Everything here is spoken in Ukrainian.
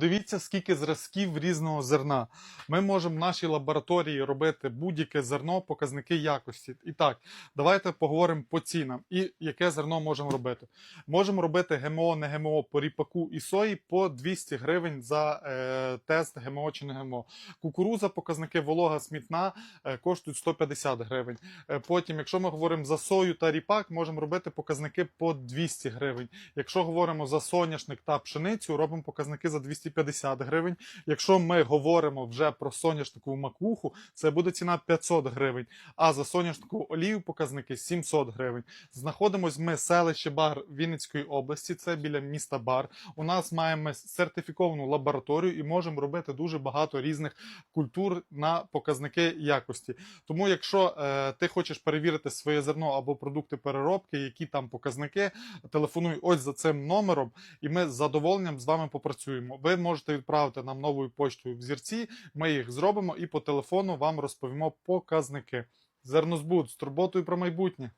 Дивіться, скільки зразків різного зерна. Ми можемо в нашій лабораторії робити будь-яке зерно, показники якості. І так, давайте поговоримо по цінам і яке зерно можемо робити. Можемо робити ГМО, не ГМО по ріпаку і сої по 200 гривень за е, тест ГМО чи не ГМО. Кукуруза, показники волога, смітна е, коштують 150 гривень. Е, потім, якщо ми говоримо за сою та ріпак, можемо робити показники по 200 гривень. Якщо говоримо за соняшник та пшеницю, робимо показники за 250 гривень. Якщо ми говоримо вже про соняшникову макуху, це буде ціна 500 гривень. А за соняшникову олію показники 700 гривень. Знаходимось ми селище Бар Вінницької області, це біля міста Бар. У нас маємо сертифіковану лабораторію і можемо робити дуже багато різних культур на показники якості. Тому, якщо е, ти хочеш перевірити своє зерно або продукти переробки, які там показники, телефонуй ось за цим номером, і ми з задоволенням з вами попрацюємо. Ви можете відправити нам новою поштою взірці, ми їх зробимо і по телефону вам розповімо показники. Зернозбуд з турботою про майбутнє.